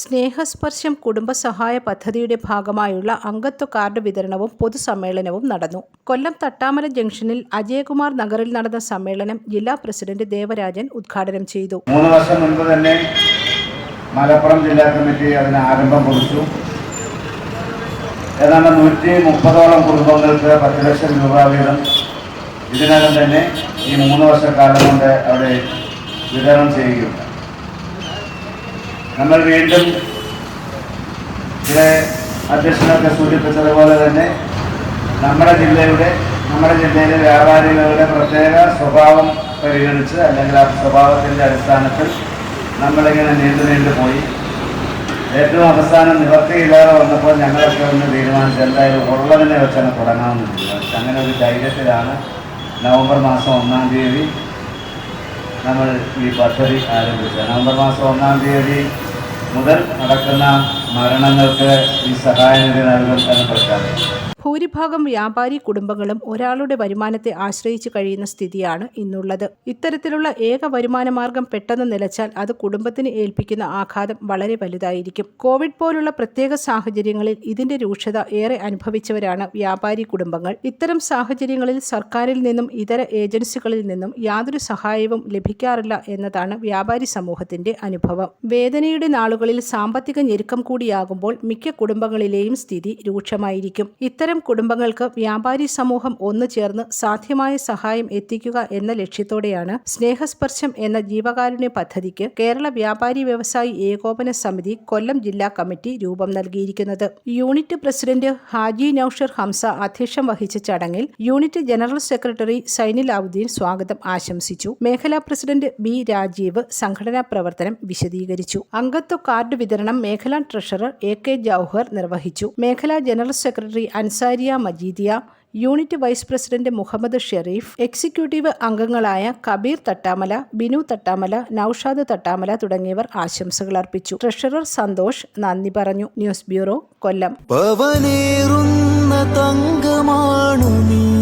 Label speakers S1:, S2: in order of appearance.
S1: സ്നേഹസ്പർശം കുടുംബസഹായ പദ്ധതിയുടെ ഭാഗമായുള്ള അംഗത്വ കാർഡ് വിതരണവും പൊതുസമ്മേളനവും നടന്നു. കൊല്ലം തട്ടാമല ജംഗ്ഷനിൽ അജയകുമാർ നഗറിൽ നടന്ന സമ്മേളനം ജില്ലാ പ്രസിഡന്റ് ദേവരാജൻ ഉദ്ഘാടനം ചെയ്തു.
S2: മൂന്ന് വർഷം മുൻപ് തന്നെ മലപ്പുറം ജില്ലാ കമ്മിറ്റി അതിന് ആരംഭം കുറിച്ചു. ഏതാണ്ട് നൂറ്റി മുപ്പതോളം കുടുംബങ്ങൾക്ക് പത്ത് ലക്ഷം രൂപ വീതം. ഇതിനകം തന്നെ ഈ മൂന്ന് വർഷക്കാലം കൊണ്ട് അവിടെ വിതരണം ചെയ്യുകയുണ്ട് നമ്മൾ വീണ്ടും ഇവിടെ അധ്യക്ഷനൊക്കെ സൂചിപ്പിച്ചതുപോലെ തന്നെ നമ്മുടെ ജില്ലയുടെ നമ്മുടെ ജില്ലയിലെ വ്യാപാരികളുടെ പ്രത്യേക സ്വഭാവം പരിഗണിച്ച് അല്ലെങ്കിൽ ആ സ്വഭാവത്തിന്റെ അടിസ്ഥാനത്തിൽ നമ്മളിങ്ങനെ നീണ്ടു നീണ്ടു പോയി. ഏറ്റവും അവസാനം നിവർത്തിയില്ലാതെ വന്നപ്പോൾ ഞങ്ങളൊക്കെ ഒന്ന് തീരുമാനിച്ചു എന്തായാലും ഉള്ളതിനെ വെച്ചാണ് തുടങ്ങാമെന്ന് തീരുമാനിച്ചു. അങ്ങനെ ഒരു ധൈര്യത്തിലാണ് നവംബർ മാസം ഒന്നാം തീയതി നമ്മൾ ഈ പദ്ധതി ആരംഭിച്ചത്. നവംബർ മാസം ഒന്നാം തീയതി മുതൽ നടക്കുന്ന മരണങ്ങൾക്ക് ഈ സഹായനിധി നൽകും എന്ന് പ്രഖ്യാപിച്ചു
S1: ഭൂരിഭാഗം വ്യാപാരി കുടുംബങ്ങളും ഒരാളുടെ വരുമാനത്തെ ആശ്രയിച്ചു കഴിയുന്ന സ്ഥിതിയാണ് ഇന്നുള്ളത്. ഇത്തരത്തിലുള്ള ഏക വരുമാന മാർഗം പെട്ടെന്ന് നിലച്ചാൽ അത് കുടുംബത്തിന് ഏൽപ്പിക്കുന്ന ആഘാതം വളരെ വലുതായിരിക്കും. കോവിഡ് പോലുള്ള പ്രത്യേക സാഹചര്യങ്ങളിൽ ഇതിന്റെ രൂക്ഷത ഏറെ അനുഭവിച്ചവരാണ് വ്യാപാരി കുടുംബങ്ങൾ. ഇത്തരം സാഹചര്യങ്ങളിൽ സർക്കാരിൽ നിന്നും ഇതര ഏജൻസികളിൽ നിന്നും യാതൊരു സഹായവും ലഭിക്കാറില്ല എന്നതാണ് വ്യാപാരി സമൂഹത്തിന്റെ അനുഭവം. വേദനയുടെ നാളുകളിൽ സാമ്പത്തിക ഞെരുക്കം കൂടിയാകുമ്പോൾ മിക്ക കുടുംബങ്ങളിലെയും സ്ഥിതി രൂക്ഷമായിരിക്കും. ഇത്തരം കുടുംബങ്ങൾക്ക് വ്യാപാരി സമൂഹം ഒന്നു ചേർന്ന് സാധ്യമായ സഹായം എത്തിക്കുക എന്ന ലക്ഷ്യത്തോടെയാണ് സ്നേഹസ്പർശം എന്ന ജീവകാരുണ്യ പദ്ധതിക്ക് കേരള വ്യാപാരി വ്യവസായി ഏകോപന സമിതി കൊല്ലം ജില്ലാ കമ്മിറ്റി രൂപം നൽകിയിരിക്കുന്നത്. യൂണിറ്റ് പ്രസിഡന്റ് ഹാജി നൌഷർ ഹംസ അധ്യക്ഷം വഹിച്ച ചടങ്ങിൽ unit general secretary Sainil Abuddin സ്വാഗതം ആശംസിച്ചു. മേഖലാ പ്രസിഡന്റ് ബി രാജീവ് സംഘടനാ പ്രവർത്തനം വിശദീകരിച്ചു. അംഗത്വ കാർഡ് വിതരണം മേഖലാ ട്രഷറർ എ കെ ജൌഹർ നിർവഹിച്ചു. മേഖലാ general secretary Ansariya Majeedia unit vice president Muhammad Sharif executive അംഗങ്ങളായ കബീർ തട്ടാമല ബിനു തട്ടാമല നൌഷാദ് തട്ടാമല തുടങ്ങിയവർ ആശംസകൾ അർപ്പിച്ചു. ട്രഷറർ സന്തോഷ് നന്ദി പറഞ്ഞു. News bureau Kollam.
S3: തങ്കമാണു നീ.